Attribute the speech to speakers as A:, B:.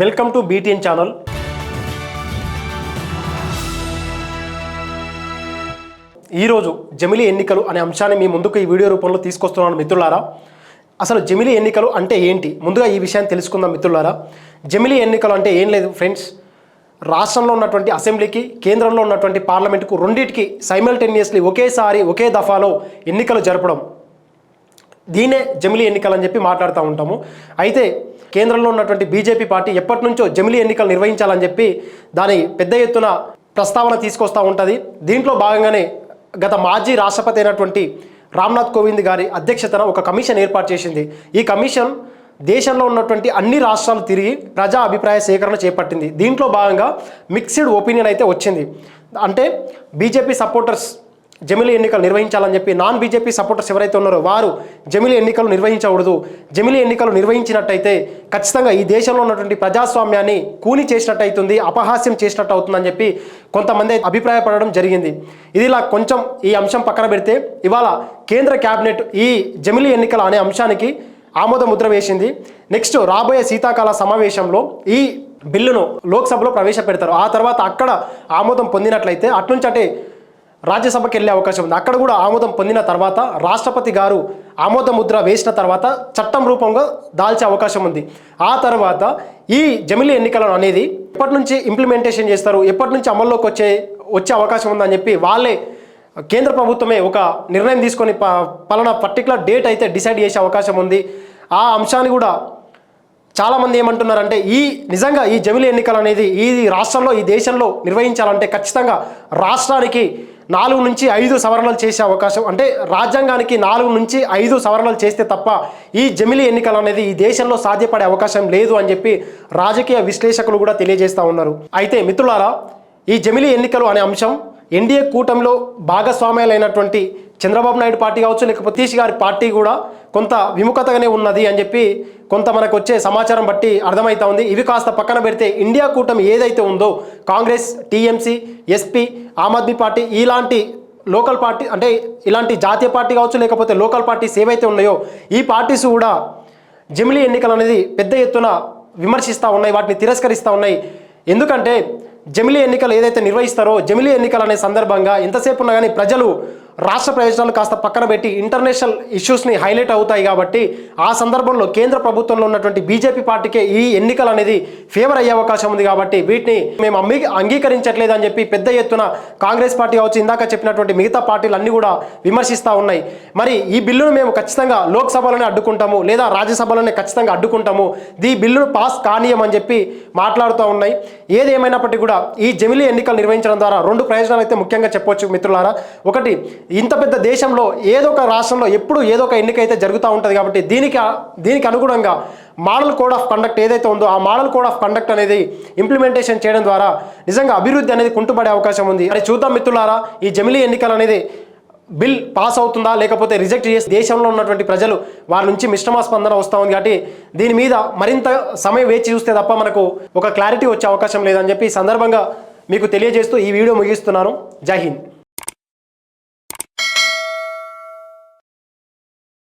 A: Welcome to BTN channel. ఈరోజు జమిలీ ఎన్నికలు అనే అంశాన్ని మీ ముందుకు ఈ వీడియో రూపంలో తీసుకొస్తున్నాను మిత్రులారా. అసలు జమిలీ ఎన్నికలు అంటే ఏంటి? ముందుగా ఈ విషయాన్ని తెలుసుకుందాం మిత్రులారా. జమిలీ ఎన్నికలు అంటే ఏం లేదు ఫ్రెండ్స్. రాష్ట్రంలో ఉన్నటువంటి అసెంబ్లీకి కేంద్రంలో ఉన్నటువంటి పార్లమెంటుకు రెండింటికి సైమల్టేనియస్లీ ఒకేసారి ఒకే దఫాలో ఎన్నికలు జరపడం. దీనే జమిలీ ఎన్నికలు అని చెప్పి మాట్లాడుతూ ఉంటాము. అయితే కేంద్రంలో ఉన్నటువంటి బీజేపీ పార్టీ ఎప్పటి నుంచో జమిలీ ఎన్నికలు నిర్వహించాలని చెప్పి దాని పెద్ద ఎత్తున ప్రస్తావన తీసుకొస్తూ ఉంటుంది. దీంట్లో భాగంగానే గత మాజీ రాష్ట్రపతి అయినటువంటి రామ్నాథ్ కోవింద్ గారి అధ్యక్షతన ఒక కమిషన్ ఏర్పాటు చేసింది. ఈ కమిషన్ దేశంలో ఉన్నటువంటి అన్ని రాష్ట్రాలు తిరిగి ప్రజా అభిప్రాయ సేకరణ చేపట్టింది. దీంట్లో భాగంగా మిక్స్డ్ ఒపీనియన్ అయితే వచ్చింది. అంటే బీజేపీ సపోర్టర్స్ జమిలి ఎన్నికలు నిర్వహించాలని చెప్పి నాన్ బీజేపీ సపోర్టర్స్ ఎవరైతే ఉన్నారో వారు జమిలి ఎన్నికలు నిర్వహించకూడదు. జమిలి ఎన్నికలు నిర్వహించినట్టయితే ఖచ్చితంగా ఈ దేశంలో ఉన్నటువంటి ప్రజాస్వామ్యాన్ని కూని చేసినట్టు అవుతుంది అపహాస్యం చేసినట్టు అవుతుందని చెప్పి కొంతమంది అభిప్రాయపడడం జరిగింది. ఇది ఇలా కొంచెం ఈ అంశం పక్కన పెడితే ఇవాళ కేంద్ర కేబినెట్ ఈ జమిలి ఎన్నికల అనే అంశానికి ఆమోద ముద్ర వేసింది. నెక్స్ట్ రాబోయే శీతాకాల సమావేశంలో ఈ బిల్లును లోక్సభలో ప్రవేశపెడతారు. ఆ తర్వాత అక్కడ ఆమోదం పొందినట్లయితే అట్నుంచి అంటే రాజ్యసభకి వెళ్ళే అవకాశం ఉంది. అక్కడ కూడా ఆమోదం పొందిన తర్వాత రాష్ట్రపతి గారు ఆమోద ముద్ర వేసిన తర్వాత చట్టం రూపంగా దాల్చే అవకాశం ఉంది. ఆ తర్వాత ఈ జమిలీ ఎన్నికలను అనేది ఎప్పటి నుంచి ఇంప్లిమెంటేషన్ చేస్తారు ఎప్పటి నుంచి అమల్లోకి వచ్చే వచ్చే అవకాశం ఉందని చెప్పి వాళ్ళే కేంద్ర ప్రభుత్వమే ఒక నిర్ణయం తీసుకొని ప పలానా పర్టికులర్ డేట్ అయితే డిసైడ్ చేసే అవకాశం ఉంది. ఆ అంశాన్ని కూడా చాలామంది ఏమంటున్నారంటే ఈ నిజంగా ఈ జమిలీ ఎన్నికలు అనేది ఈ రాష్ట్రంలో ఈ దేశంలో నిర్వహించాలంటే ఖచ్చితంగా రాష్ట్రానికి నాలుగు నుంచి ఐదు సవరణలు చేసే అవకాశం అంటే రాజ్యాంగానికి నాలుగు నుంచి ఐదు సవరణలు చేస్తే తప్ప ఈ జమిలీ ఎన్నికలు అనేది ఈ దేశంలో సాధ్యపడే అవకాశం లేదు అని చెప్పి రాజకీయ విశ్లేషకులు కూడా తెలియజేస్తూ ఉన్నారు. అయితే మిత్రులారా ఈ జమిలీ ఎన్నికలు అనే అంశం ఎన్డీఏ కూటమిలో భాగస్వామ్యాలైనటువంటి చంద్రబాబు నాయుడు పార్టీ కావచ్చు లేకపోతే తీసి గారి పార్టీ కూడా కొంత విముఖతగానే ఉన్నది అని చెప్పి కొంత మనకు వచ్చే సమాచారం బట్టి అర్థమవుతా ఉంది. ఇవి కాస్త పక్కన పెడితే ఇండియా కూటమి ఏదైతే ఉందో Congress TMC SP Aam Aadmi party ఇలాంటి లోకల్ పార్టీ అంటే ఇలాంటి జాతీయ పార్టీ కావచ్చు లేకపోతే లోకల్ పార్టీస్ ఏవైతే ఉన్నాయో ఈ పార్టీస్ కూడా జమిలీ ఎన్నికలు అనేది పెద్ద ఎత్తున విమర్శిస్తూ ఉన్నాయి వాటిని తిరస్కరిస్తూ ఉన్నాయి. ఎందుకంటే జమిలీ ఎన్నికలు ఏదైతే నిర్వహిస్తారో జమిలీ ఎన్నికలు అనే సందర్భంగా ఎంతసేపు ఉన్నా కానీ ప్రజలు రాష్ట్ర ప్రయోజనాలు కాస్త పక్కన పెట్టి ఇంటర్నేషనల్ ఇష్యూస్ని హైలైట్ అవుతాయి కాబట్టి ఆ సందర్భంలో కేంద్ర ప్రభుత్వంలో ఉన్నటువంటి బీజేపీ పార్టీకే ఈ ఎన్నికలు అనేది ఫేవర్ అయ్యే అవకాశం ఉంది కాబట్టి వీటిని మేము అమ్మి అంగీకరించట్లేదు అని చెప్పి పెద్ద ఎత్తున కాంగ్రెస్ పార్టీ కావచ్చు ఇందాక చెప్పినటువంటి మిగతా పార్టీలు అన్నీ కూడా విమర్శిస్తూ ఉన్నాయి. మరి ఈ బిల్లును మేము ఖచ్చితంగా లోక్సభలోనే అడ్డుకుంటాము లేదా రాజ్యసభలోనే ఖచ్చితంగా అడ్డుకుంటాము. ఈ బిల్లును పాస్ కానీయమని చెప్పి మాట్లాడుతూ ఉన్నాయి. ఏది ఏమైనప్పటికీ కూడా ఈ జమిలీ ఎన్నికలు నిర్వహించడం ద్వారా రెండు ప్రయోజనాలు అయితే ముఖ్యంగా చెప్పవచ్చు మిత్రులారా. ఒకటి ఇంత పెద్ద దేశంలో ఏదో ఒక రాష్ట్రంలో ఎప్పుడు ఏదో ఒక ఎన్నిక అయితే జరుగుతూ ఉంటుంది కాబట్టి దీనికి దీనికి అనుగుణంగా మోడల్ కోడ్ ఆఫ్ కండక్ట్ ఏదైతే ఉందో ఆ మోడల్ కోడ్ ఆఫ్ కండక్ట్ అనేది ఇంప్లిమెంటేషన్ చేయడం ద్వారా నిజంగా అభివృద్ధి అనేది కుంటుపడే అవకాశం ఉంది. మరి చూద్దాం మిత్రులారా ఈ జమిలీ ఎన్నికలు అనేది బిల్ పాస్ అవుతుందా లేకపోతే రిజెక్ట్ చేసి దేశంలో ఉన్నటువంటి ప్రజలు వారి నుంచి మిశ్రమ స్పందన వస్తూ ఉంది కాబట్టి దీని మీద మరింత సమయం వేచి చూస్తే తప్ప మనకు ఒక క్లారిటీ వచ్చే అవకాశం లేదని చెప్పి ఈ సందర్భంగా మీకు తెలియజేస్తూ ఈ వీడియో ముగిస్తున్నాను. జై హింద్.